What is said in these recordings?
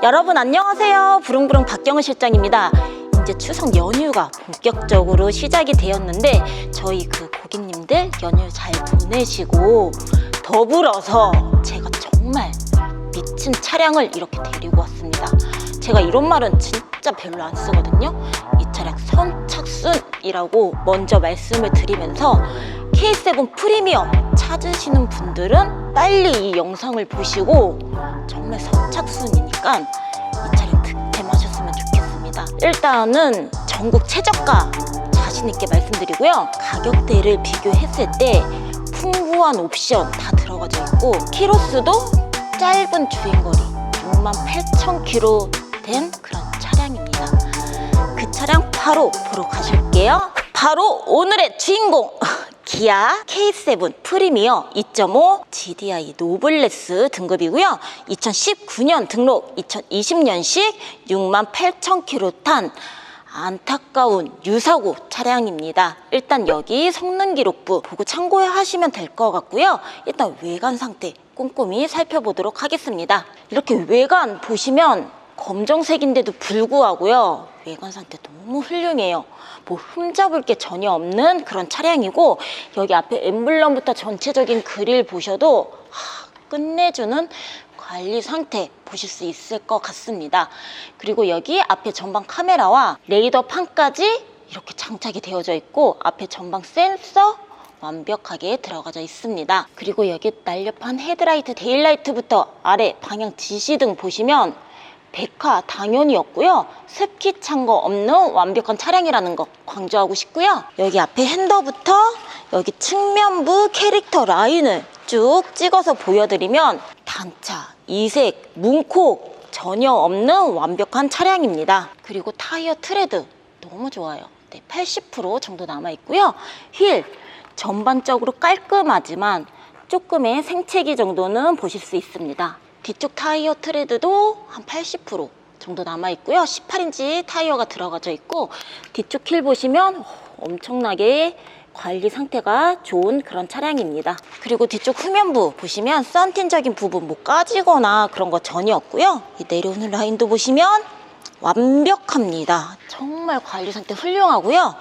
여러분 안녕하세요. 부릉부릉 박경은 실장입니다. 이제 추석 연휴가 본격적으로 시작이 되었는데 저희 그 고객님들 연휴 잘 보내시고 더불어서 제가 정말 미친 차량을 이렇게 데리고 왔습니다. 제가 이런 말은 진짜 별로 안 쓰거든요. 이 차량 선착순이라고 먼저 말씀을 드리면서 K7 프리미엄 찾으시는 분들은 빨리 이 영상을 보시고 정말 선착순이니까 이 차량 득템하셨으면 좋겠습니다. 일단은 전국 최저가 자신 있게 말씀드리고요. 가격대를 비교했을 때 풍부한 옵션 다 들어가져 있고 키로수도 짧은 주행거리 68,000km 된 그런 차량입니다. 그 차량 바로 보러 가실게요. 바로 오늘의 주인공 기아 K7 프리미어 2.5 GDI 노블레스 등급이고요. 2019년 등록 2020년식 68,000km 탄 안타까운 유사고 차량입니다. 일단 여기 성능 기록부 보고 참고하시면 될 것 같고요. 일단 외관 상태 꼼꼼히 살펴보도록 하겠습니다. 이렇게 외관 보시면 검정색인데도 불구하고요. 외관 상태 너무 훌륭해요. 뭐 흠잡을 게 전혀 없는 그런 차량이고 여기 앞에 엠블럼부터 전체적인 그릴 보셔도 하, 끝내주는 관리 상태 보실 수 있을 것 같습니다. 그리고 여기 앞에 전방 카메라와 레이더 판까지 이렇게 장착이 되어져 있고 앞에 전방 센서 완벽하게 들어가져 있습니다. 그리고 여기 날렵한 헤드라이트, 데일라이트부터 아래 방향 지시등 보시면 백화 당연히였고요. 습기 찬 거 없는 완벽한 차량이라는 거 강조하고 싶고요. 여기 앞에 핸더부터 여기 측면부 캐릭터 라인을 쭉 찍어서 보여드리면 단차, 이색, 문콕 전혀 없는 완벽한 차량입니다. 그리고 타이어 트레드 너무 좋아요. 네, 80% 정도 남아 있고요. 휠 전반적으로 깔끔하지만 조금의 생채기 정도는 보실 수 있습니다. 뒤쪽 타이어 트레드도 한 80% 정도 남아 있고요. 18인치 타이어가 들어가져 있고 뒤쪽 힐 보시면 엄청나게 관리 상태가 좋은 그런 차량입니다. 그리고 뒤쪽 후면부 보시면 썬틴적인 부분 뭐 까지거나 그런 거 전혀 없고요. 이 내려오는 라인도 보시면 완벽합니다. 정말 관리 상태 훌륭하고요.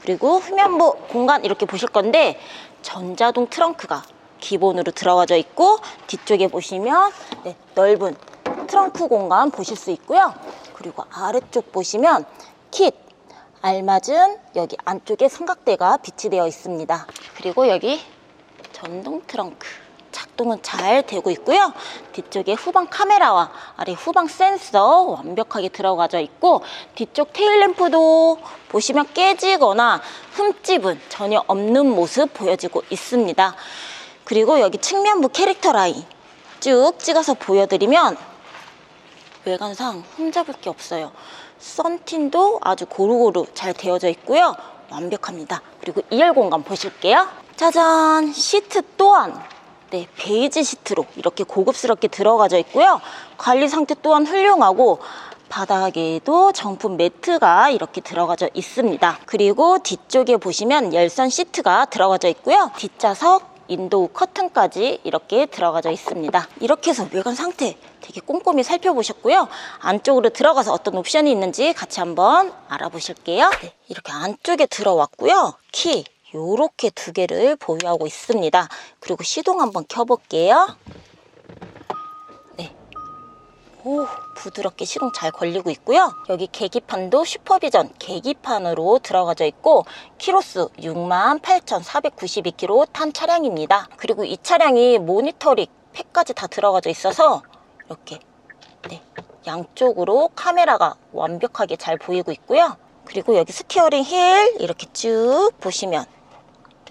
그리고 후면부 공간 이렇게 보실 건데 전자동 트렁크가 기본으로 들어가져 있고 뒤쪽에 보시면 네, 넓은 트렁크 공간 보실 수 있고요. 그리고 아래쪽 보시면 킷 알맞은 여기 안쪽에 삼각대가 비치되어 있습니다. 그리고 여기 전동 트렁크 작동은 잘 되고 있고요. 뒤쪽에 후방 카메라와 아래 후방 센서 완벽하게 들어가져 있고 뒤쪽 테일램프도 보시면 깨지거나 흠집은 전혀 없는 모습 보여지고 있습니다. 그리고 여기 측면부 캐릭터 라인 쭉 찍어서 보여드리면 외관상 흠잡을 게 없어요. 썬틴도 아주 고루고루 잘 되어져 있고요. 완벽합니다. 그리고 2열 공간 보실게요. 짜잔! 시트 또한 네, 베이지 시트로 이렇게 고급스럽게 들어가져 있고요. 관리 상태 또한 훌륭하고 바닥에도 정품 매트가 이렇게 들어가져 있습니다. 그리고 뒤쪽에 보시면 열선 시트가 들어가져 있고요. 뒷좌석 인도우 커튼까지 이렇게 들어가져 있습니다. 이렇게 해서 외관 상태 되게 꼼꼼히 살펴보셨고요. 안쪽으로 들어가서 어떤 옵션이 있는지 같이 한번 알아보실게요. 네, 이렇게 안쪽에 들어왔고요. 키 요렇게 두 개를 보유하고 있습니다. 그리고 시동 한번 켜볼게요. 네. 오, 부드럽게 시동 잘 걸리고 있고요. 여기 계기판도 슈퍼비전 계기판으로 들어가져 있고 키로수 68,492km 탄 차량입니다. 그리고 이 차량이 모니터링 팩까지 다 들어가져 있어서 이렇게 네, 양쪽으로 카메라가 완벽하게 잘 보이고 있고요. 그리고 여기 스티어링 힐 이렇게 쭉 보시면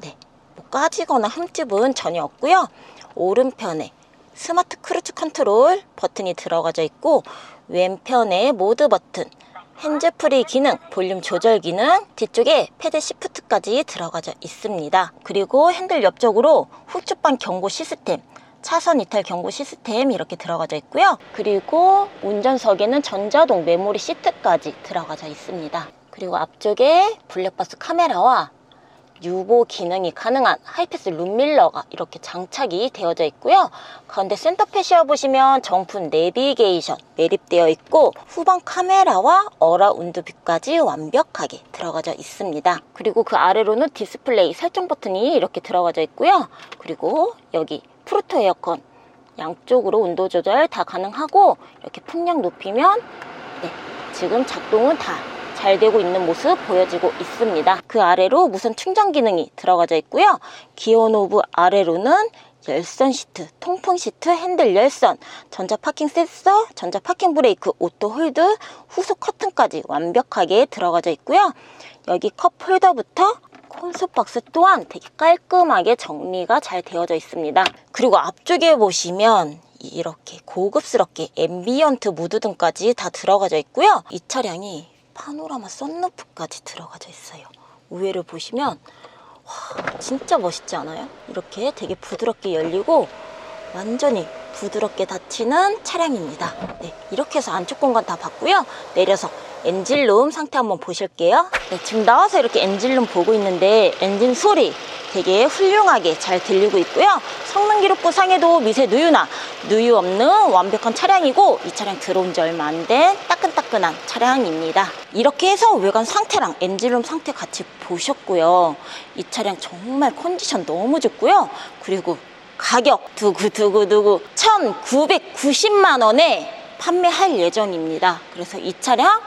네, 뭐 까지거나 흠집은 전혀 없고요. 오른편에 스마트 크루즈 컨트롤 버튼이 들어가져 있고 왼편에 모드 버튼, 핸즈프리 기능, 볼륨 조절 기능, 뒤쪽에 패드 시프트까지 들어가져 있습니다. 그리고 핸들 옆쪽으로 후추방 경고 시스템, 차선 이탈 경고 시스템 이렇게 들어가져 있고요. 그리고 운전석에는 전자동 메모리 시트까지 들어가져 있습니다. 그리고 앞쪽에 블랙박스 카메라와 유보 기능이 가능한 하이패스 룸밀러가 이렇게 장착이 되어져 있고요. 가운데 센터페시아 보시면 정품 내비게이션 매립되어 있고 후방 카메라와 어라운드 뷰까지 완벽하게 들어가져 있습니다. 그리고 그 아래로는 디스플레이 설정 버튼이 이렇게 들어가져 있고요. 그리고 여기 프루토 에어컨 양쪽으로 온도 조절 다 가능하고 이렇게 풍량 높이면 네, 지금 작동은 다 잘 되고 있는 모습 보여지고 있습니다. 그 아래로 무선 충전 기능이 들어가져 있고요. 기어 노브 아래로는 열선 시트, 통풍 시트, 핸들 열선, 전자 파킹 센서, 전자 파킹 브레이크, 오토 홀드, 후속 커튼까지 완벽하게 들어가져 있고요. 여기 컵 홀더부터 콘솔 박스 또한 되게 깔끔하게 정리가 잘 되어져 있습니다. 그리고 앞쪽에 보시면 이렇게 고급스럽게 앰비언트 무드 등까지 다 들어가져 있고요. 이 차량이 파노라마 썬루프까지 들어가져 있어요. 우회를 보시면 와, 진짜 멋있지 않아요? 이렇게 되게 부드럽게 열리고 완전히 부드럽게 닫히는 차량입니다. 네, 이렇게 해서 안쪽 공간 다 봤고요. 내려서 엔진룸 상태 한번 보실게요. 네, 지금 나와서 이렇게 엔진룸 보고 있는데 엔진 소리 되게 훌륭하게 잘 들리고 있고요. 성능 기록부 상에도 미세 누유나 누유 없는 완벽한 차량이고 이 차량 들어온 지 얼마 안된따 끈따끈한 차량입니다. 이렇게 해서 외관 상태랑 엔진룸 상태 같이 보셨고요. 이 차량 정말 컨디션 너무 좋고요. 그리고 가격 두구두구두구 1,990만 원에 판매할 예정입니다. 그래서 이 차량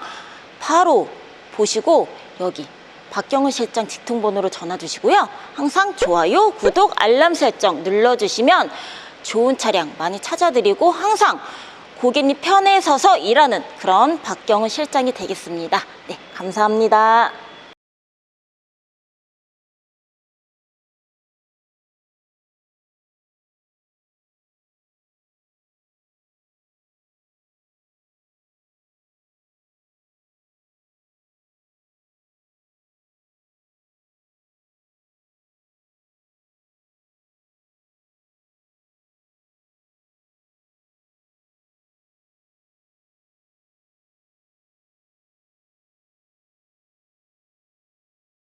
바로 보시고 여기 박경은 실장 직통번호로 전화 주시고요. 항상 좋아요, 구독, 알람 설정 눌러주시면 좋은 차량 많이 찾아드리고 항상 고객님 편에 서서 일하는 그런 박경은 실장이 되겠습니다. 네, 감사합니다.